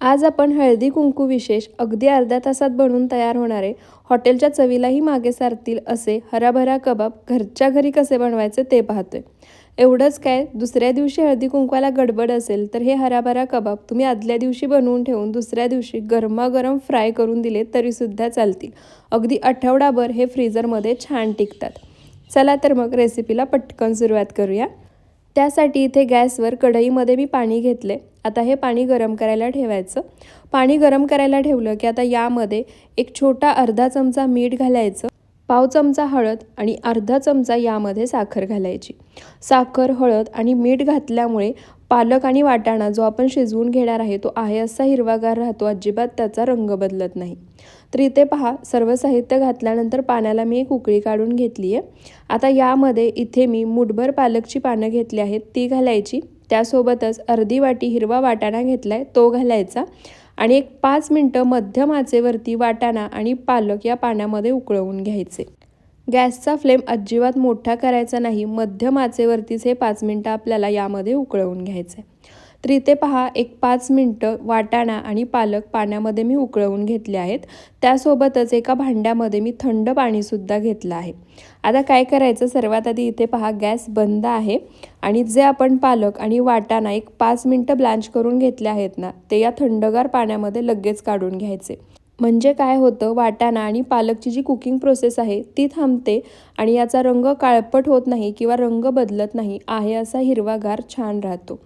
आज आपण हळदी कुंकू विशेष अगदी अर्ध्या तासात बनवून तयार होणारे हॉटेलच्या चवीलाही मागे सारतील असे हराभरा कबाब घरच्या घरी कसे बनवायचे ते पाहतोय. एवढंच काय दुसऱ्या दिवशी हळदी कुंकवाला गडबड असेल तर हे हराभरा कबाब तुम्ही आदल्या दिवशी बनवून ठेवून दुसऱ्या दिवशी गरमागरम फ्राय करून दिले तरीसुद्धा चालतील. अगदी आठवडाभर हे फ्रीजरमध्ये छान टिकतात. चला तर मग रेसिपीला पटकन सुरुवात करूया. त्यासाठी इथे गॅसवर कढईमध्ये मी पाणी घेतले आता हे पाणी गरम करायला ठेवायचं. पाणी गरम करायला ठेवलं की आता यामध्ये एक छोटा अर्धा चमचा मीठ घालायचं पाव चमचा हळद आणि अर्धा चमचा यामध्ये साखर घालायची. साखर हळद आणि मीठ घातल्यामुळे पालक आणि वाटाणा जो आपण शिजवून घेणार आहे तो आहे असा हिरवागार राहतो अजिबात त्याचा रंग बदलत नाही. तर इथे पहा सर्व साहित्य घातल्यानंतर पाण्याला मी एक उकळी काढून घेतली आहे आता यामध्ये इथे मी मुठभर पालकची पानं घेतली आहेत ती घालायची. त्यासोबतच अर्धी वाटी हिरवा वाटाणा घेतला आहे तो घालायचा. आणि एक पाच मिनटं मध्यम आचेवरती वाटाणा आणि पालक या पाण्यामध्ये उकळवून घ्यायचे. गॅसचा फ्लेम अजिबात मोठा करायचा नाही मध्यम आचेवरतीच हे पाच मिनटं आपल्याला यामध्ये उकळवून घ्यायचं आहे तर इथे पहा एक पाच मिनटं वाटाणा आणि पालक पाण्यामध्ये मी उकळवून घेतले आहेत. त्यासोबतच एका भांड्यामध्ये मी थंड पाणीसुद्धा घेतलं आहे. आता काय करायचं? सर्वात आधी इथे पहा गॅस बंद आहे. आणि जे आपण पालक आणि वाटाणा एक पाच मिनटं ब्लांच करून घेतले आहेत ना ते या थंडगार पाण्यामध्ये लगेच काढून घ्यायचे. म्हणजे काय होतं वाटाणा आणि पालकची जी कुकिंग प्रोसेस आहे ती थांबते आणि याचा रंग काळपट होत नाही किंवा रंग बदलत नाही आहे असा हिरवागार छान राहतो.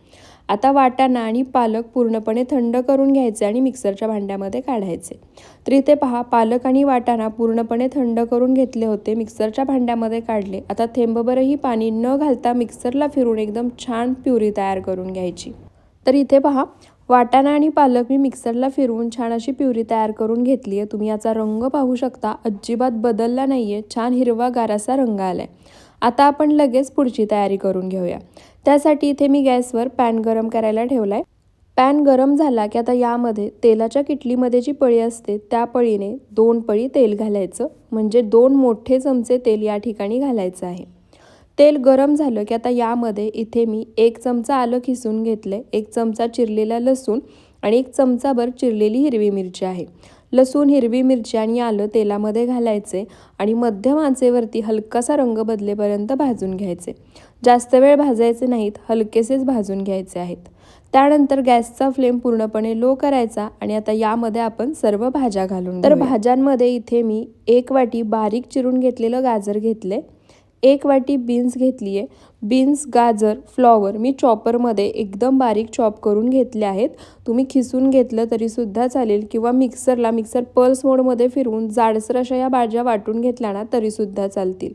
आता वाटाणा आणि पालक पूर्णपणे थंड करून घ्यायचे आणि मिक्सरच्या भांड्यामध्ये काढायचे. तर इथे पहा पालक आणि वाटाणा पूर्णपणे थंड करून घेतले होते मिक्सरच्या भांड्यामध्ये काढले. आता थेंबभरही पाणी न घालता मिक्सरला फिरून एकदम छान प्युरी तयार करून घ्यायची. तर इथे पहा वाटाणा आणि पालक मी मिक्सरला फिरवून छान अशी प्युरी तयार करून घेतली आहे. तुम्ही याचा रंग पाहू शकता. अजिबात बदलला नाही आहे छान हिरवा गारासा रंग आला आहे आता आपण लगेच पुढची तयारी करून घेऊया. त्यासाठी इथे मी गॅसवर पॅन गरम करायला ठेवला आहे पॅन गरम झाला की आता यामध्ये तेलाच्या किटलीमध्ये जी पळी असते त्या पळीने दोन पळी तेल घालायचं. म्हणजे दोन मोठे चमचे तेल या ठिकाणी घालायचं आहे. तेल गरम झालं की आता यामध्ये इथे मी एक चमचा आलं खिसून घेतलं एक चमचा चिरलेला लसूण आणि एक चमचाभर चिरलेली हिरवी मिरची आहे. लसूण हिरवी मिरची आणि आलं तेलामध्ये घालायचे आणि मध्यम आचेवरती हलकासा रंग बदलेपर्यंत भाजून घ्यायचे. जास्त वेळ भाजायचे नाहीत हलकेसेच भाजून घ्यायचे आहेत. त्यानंतर गॅसचा फ्लेम पूर्णपणे लो करायचा आणि आता यामध्ये आपण सर्व भाज्या घालून तर भाज्यांमध्ये इथे मी एक वाटी बारीक चिरून घेतलेलं गाजर घेतले. एक वाटी बीन्स घेतली आहे बीन्स गाजर फ्लॉवर मी चॉपरमध्ये एकदम बारीक चॉप करून घेतले आहेत. तुम्ही खिसून घेतलं तरीसुद्धा चालेल किंवा मिक्सरला मिक्सर पल्स मोडमध्ये फिरवून जाडसर अशा या भाज्या वाटून घेतल्या ना तरीसुद्धा चालतील.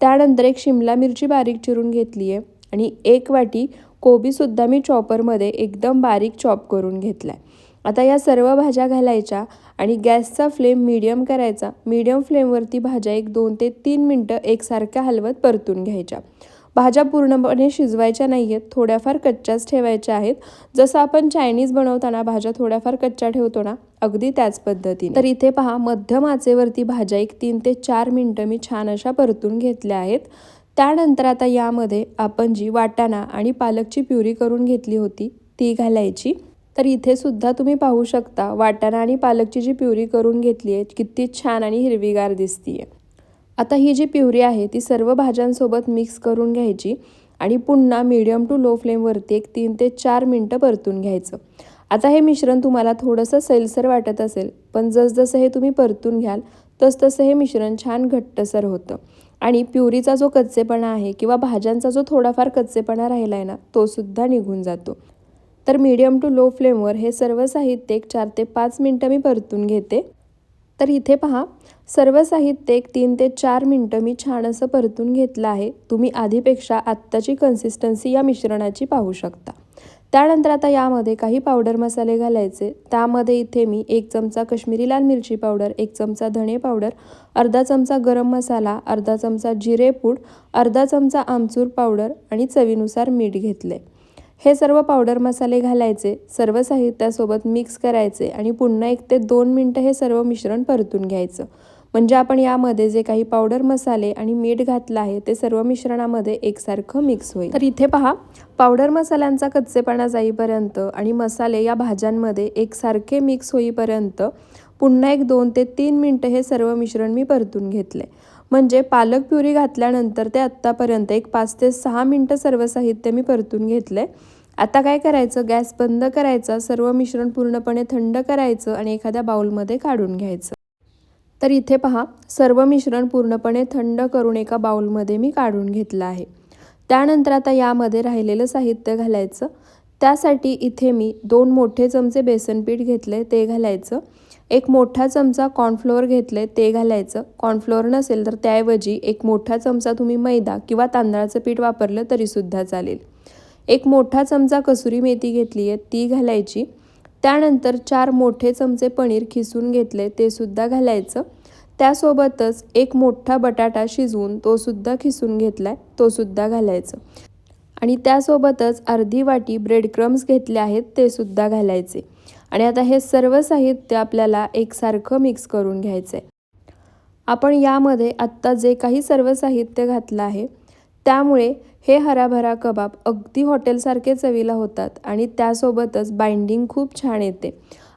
त्यानंतर एक शिमला मिरची बारीक चिरून घेतली आहे आणि एक वाटी कोबीसुद्धा मी चॉपरमध्ये एकदम बारीक चॉप करून घेतला आहे आता या सर्व भाज्या घालायच्या आणि गॅसचा फ्लेम मीडियम करायचा. मीडियम फ्लेमवरती भाज्या एक दोन ते तीन मिनटं एकसारख्या हलवत परतून घ्यायच्या. भाज्या पूर्णपणे शिजवायच्या नाही आहेत थोड्याफार कच्च्याच ठेवायच्या आहेत. जसं आपण चायनीज बनवताना भाज्या थोड्याफार कच्च्या ठेवतो ना अगदी त्याच पद्धतीने. तर इथे पहा मध्यम आचेवरती भाज्या एक तीन ते चार मिनटं मी छान अशा परतून घेतल्या आहेत. त्यानंतर आता यामध्ये आपण जी वाटाणा आणि पालकची प्युरी करून घेतली होती ती घालायची. तर इथे सुद्धा तुम्ही पाहू शकता वाटाणा आणि पालकची जी प्युरी करून घेतली आहे किती छान आणि हिरवीगार दिसतीये. आता ही जी प्युरी आहे ती सर्व भाज्यांसोबत मिक्स करून घ्यायची आणि पुन्हा मीडियम टू लो फ्लेमवरती एक तीन ते चार मिनटं परतून घ्यायचं. आता हे मिश्रण तुम्हाला थोडंसं सैलसर वाटत असेल पण जसजसं हे तुम्ही परतून घ्याल तसतसं हे मिश्रण छान घट्टसर होतं. आणि प्युरीचा जो कच्चेपणा आहे किंवा भाज्यांचा जो थोडाफार कच्चेपणा राहिला आहे ना तोसुद्धा निघून जातो. तर मीडियम टू लो फ्लेमवर हे सर्व साहित्य एक चार ते पाच मिनटं मी परतून घेते. तर इथे पहा सर्व साहित्य एक तीन ते चार मिनटं मी छान असं परतून घेतलं आहे. तुम्ही आधीपेक्षा आत्ताची कन्सिस्टन्सी या मिश्रणाची पाहू शकता. त्यानंतर आता यामध्ये काही पावडर मसाले घालायचे. त्यामध्ये इथे मी एक चमचा कश्मीरी लाल मिरची पावडर एक चमचा धणे पावडर अर्धा चमचा गरम मसाला अर्धा चमचा जिरे पूड अर्धा चमचा आमचूर पावडर आणि चवीनुसार मीठ घेतले. हे सर्व पावडर मसाले घालायचे सर्व साहित्यासोबत मिक्स करायचे आणि पुन्हा एक ते दोन मिनटं हे सर्व मिश्रण परतून घ्यायचं. म्हणजे आपण यामध्ये जे काही पावडर मसाले आणि मीठ घातलं आहे ते सर्व मिश्रणामध्ये एकसारखं मिक्स होईल. तर इथे पहा पावडर मसाल्यांचा कच्चेपणा जाईपर्यंत आणि मसाले या भाज्यांमध्ये एकसारखे मिक्स होईपर्यंत पुन्हा एक दोन ते तीन मिनटं हे सर्व मिश्रण मी परतून घेतले. म्हणजे पालक प्युरी घातल्यानंतर ते आत्तापर्यंत एक पाच ते सहा मिनटं सर्व साहित्य मी परतून घेतले. आता काय करायचं? गॅस बंद करायचा सर्व मिश्रण पूर्णपणे थंड करायचं आणि एखाद्या बाउलमध्ये काढून घ्यायचं. तर इथे पहा सर्व मिश्रण पूर्णपणे थंड करून एका बाउलमध्ये मी काढून घेतलं आहे. त्यानंतर आता यामध्ये राहिलेलं साहित्य घालायचं. त्यासाठी इथे मी दोन मोठे चमचे बेसन पीठ घेतले ते घालायचं. एक मोठा चमचा कॉर्नफ्लोअर घेतले ते घालायचं. कॉर्नफ्लोअर नसेल तर त्याऐवजी एक मोठा चमचा तुम्ही मैदा किंवा तांदळाचं पीठ वापरलं तरीसुद्धा चालेल. एक मोठा चमचा कसुरी मेथी घेतली आहे ती घालायची. त्यानंतर चार मोठे चमचे पनीर खिसून घेतले ते सुद्धा घालायचं. त्यासोबतच एक मोठा बटाटा शिजवून तो सुद्धा खिसून घेतला आहे तो सुद्धा घालायचं. आणि त्यासोबतच अर्धी वाटी ब्रेड क्रम्स घेतले आहेत ते सुद्धा घालायचे. आणि आता हे सर्व साहित्य आपल्याला एकसारखं मिक्स करून घ्यायचं आहे आपण यामध्ये आत्ता जे काही सर्व साहित्य घातलं आहे त्यामुळे हे हराभरा कबाब अगदी हॉटेलसारखे चवीला होतात आणि त्यासोबतच बाइंडिंग खूप छान येते.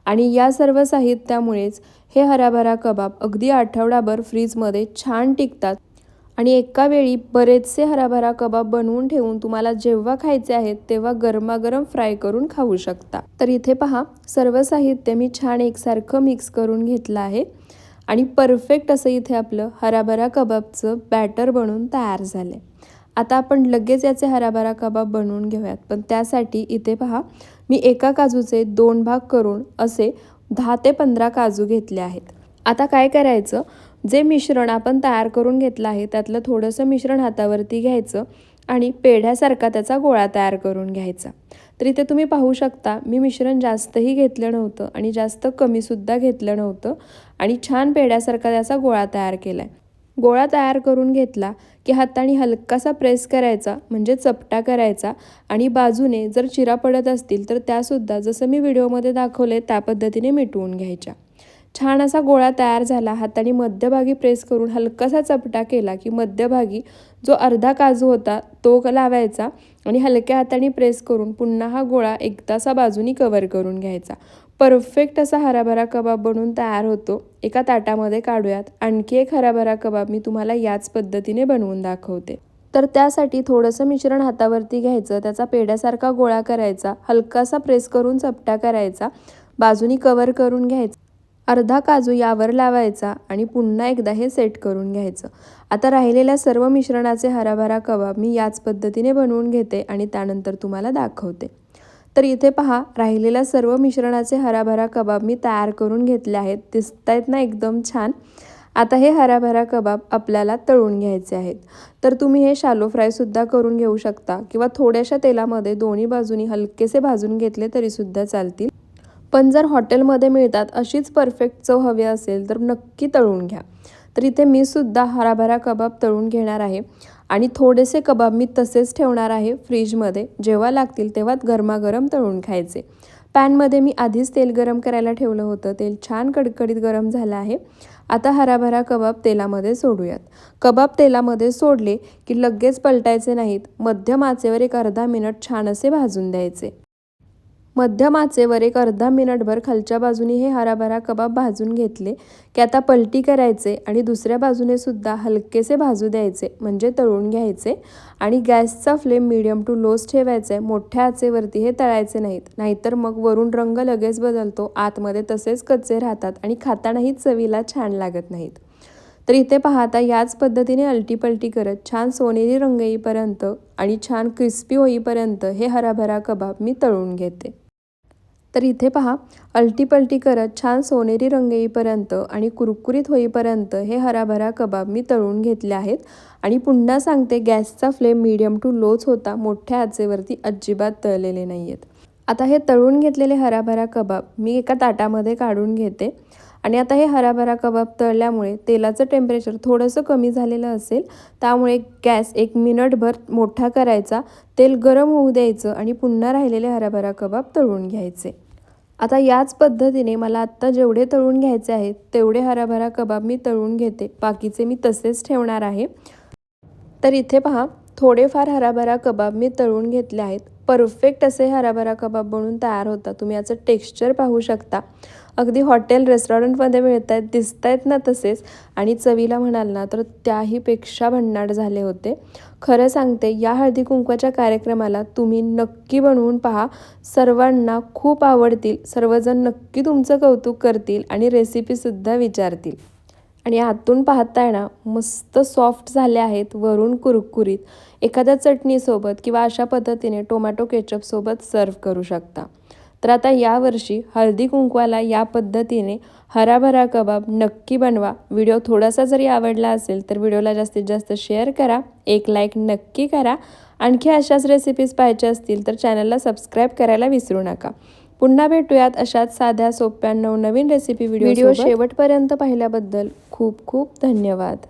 आणि या सर्व साहित्यामुळेच हे हराभरा कबाब अगदी आठवडाभर फ्रीजमध्ये छान टिकतात. आणि एका वेळी बरेचसे हराभरा कबाब बनवून ठेवून तुम्हाला जेव्हा खायचे आहेत तेव्हा गरमागरम फ्राय करून खाऊ शकता. तर इथे पहा सर्व साहित्य मी छान एकसारखं मिक्स करून घेतलं आहे आणि परफेक्ट असं इथे आपलं हराभरा कबाबचं बॅटर बनवून तयार झालं आहे आता आपण लगेच याचे हराभरा कबाब बनवून घेऊयात. पण त्यासाठी इथे पहा मी एका काजूचे दोन भाग करून असे दहा ते पंधरा काजू घेतले आहेत. आता काय करायचं? जे मिश्रण आपण तयार करून घेतलं आहे त्यातलं थोडंसं मिश्रण हातावरती घ्यायचं आणि पेढ्यासारखा त्याचा गोळा तयार करून घ्यायचा. तर इथे तुम्ही पाहू शकता मी मिश्रण जास्तही घेतलं नव्हतं आणि जास्त कमीसुद्धा घेतलं नव्हतं आणि छान पेढ्यासारखा त्याचा गोळा तयार केला आहे गोळा तयार करून घेतला की हाताने हलकासा प्रेस करायचा म्हणजे चपटा करायचा आणि बाजूने जर चिरा पडत असतील तर त्यासुद्धा जसं मी व्हिडिओमध्ये दाखवले त्या पद्धतीने मिटवून घ्यायच्या. छान असा गोळा तयार झाला. हाताने मध्यभागी प्रेस करून हलकासा चपटा केला की मध्यभागी जो अर्धा काजू होता तो लावायचा आणि हलक्या हाताने प्रेस करून पुन्हा हा गोळा एकदासा बाजूनी कवर करून घ्यायचा. परफेक्ट असा हराभरा कबाब बनवून तयार होतो. एका ताटामध्ये काढूयात. आणखी एक हराभरा कबाब मी तुम्हाला याच पद्धतीने बनवून दाखवते. तर त्यासाठी थोडंसं मिश्रण हातावरती घ्यायचं. त्याचा पेड्यासारखा गोळा करायचा. हलकासा प्रेस करून चपटा करायचा. बाजूनी कवर करून घ्यायचा. अर्धा काजू यावर लावायचा आणि पुन्हा एकदा हे सेट करून घ्यायचं. आता राहिलेल्या सर्व मिश्रणाचे हराभरा कबाब मी याच पद्धतीने बनवून घेते आणि त्यानंतर तुम्हाला दाखवते. तर इथे पहा राहिलेल्या सर्व मिश्रणाचे हराभरा कबाब मी तयार करून घेतले आहेत. दिसत आहेत ना एकदम छान? आता हे हराभरा कबाब आपल्याला तळून घ्यायचे आहेत. तर तुम्ही हे शालो फ्रायसुद्धा करून घेऊ शकता किंवा थोड्याशा तेलामध्ये दोन्ही बाजूनी हलकेसे भाजून घेतले तरीसुद्धा चालतील. पण जर हॉटेलमध्ये मिळतात अशीच परफेक्ट चव हवी असेल तर नक्की तळून घ्या. तर इथे मी सुद्धा हराभरा कबाब तळून घेणार आहे. आणि थोडेसे कबाब मी तसेच ठेवणार आहे फ्रीजमध्ये. जेव्हा लागतील तेव्हा गरमागरम तळून खायचे. पॅनमध्ये मी आधीच तेल गरम करायला ठेवलं होतं. तेल छान कडकडीत गरम झालं आहे. आता हराभरा कबाब तेलामध्ये सोडूयात. कबाब तेलामध्ये सोडले की लगेच पलटायचे नाहीत. मध्यम आचेवर एक अर्धा मिनिट छान असे भाजून द्यायचे. मध्यम आचेवर एक अर्धा मिनिटभर खालच्या बाजूने हे हराभरा कबाब भाजून घेतले की आता पलटी करायचे आणि दुसऱ्या बाजूने सुद्धा हलकेसे भाजू द्यायचे म्हणजे तळून घ्यायचे आणि गॅसचा फ्लेम मिडियम टू लोज ठेवायचा आहे. मोठ्या आचेवरती हे तळायचे नाहीत. नाहीतर मग वरून रंग लगेच बदलतो. आतमध्ये तसेच कच्चे राहतात आणि खातानाही चवीला छान लागत नाहीत. तर इथे पाहता याच पद्धतीने अलटीपलटी करत छान सोनेरी रंग येईपर्यंत आणि छान क्रिस्पी होईपर्यंत हे हराभरा कबाब मी तळून घेते. तर इथे पहा अलटीपलटी करत छान सोनेरी रंग येईपर्यंत आणि कुरकुरीत होईपर्यंत हे हराभरा कबाब मी तळून घेतले आहेत. आणि पुन्हा सांगते गॅसचा फ्लेम मीडियम टू लोच होता मोठ्या आचेवरती अजिबात तळलेले नाही आहेत आता हे तळून घेतलेले हराभरा कबाब मी एका ताटामध्ये काढून घेते. आणि आता हे हराभरा कबाब तळल्यामुळे तेलाचं टेम्परेचर थोडंसं कमी झालेलं असेल त्यामुळे गॅस एक मिनटभर मोठा करायचा तेल गरम होऊ द्यायचं आणि पुन्हा राहिलेले हराभरा कबाब तळून घ्यायचे. आता याच पद्धतीने मला आत्ता जेवढे तळून घ्यायचे आहेत तेवढे हराभरा कबाब मी तळून घेते. बाकीचे मी तसेच ठेवणार आहे. तर इथे पहा थोडेफार हराभरा कबाब मी तळून घेतले आहेत. परफेक्ट असे हराभरा कबाब बनून तयार होता तुम्ही याचं टेक्स्चर पाहू शकता. अगदी हॉटेल रेस्टॉरंटमध्ये मिळत आहेत दिसत आहेत ना तसेच. आणि चवीला म्हणाल ना तर त्याहीपेक्षा भन्नाट झाले होते. खरं सांगते या हळदी कुंकवाच्या कार्यक्रमाला तुम्ही नक्की बनवून पहा. सर्वांना खूप आवडतील. सर्वजण नक्की तुमचं कौतुक करतील आणि रेसिपीसुद्धा विचारतील. आणि आतून पाहताय ना मस्त सॉफ्ट झाले आहेत वरून कुरकुरीत. एखाद्या चटणीसोबत किंवा अशा पद्धतीने टोमॅटो केचपसोबत सर्व करू शकता. तर आता यावर्षी हळदी कुंकवाला या पद्धतीने हराभरा कबाब नक्की बनवा. व्हिडिओ थोडासा जरी आवडला असेल तर व्हिडिओला जास्तीत जास्त शेअर करा एक लाईक नक्की करा. आणखी अशाच रेसिपीज पाहिजे असतील तर चॅनलला सबस्क्राईब करायला विसरू नका. पुन्हा भेटूयात अशाच साध्या सोप्या नवनवीन रेसिपी व्हिडिओ व्हिडिओ शेवटपर्यंत पाहिल्याबद्दल खूप खूप धन्यवाद.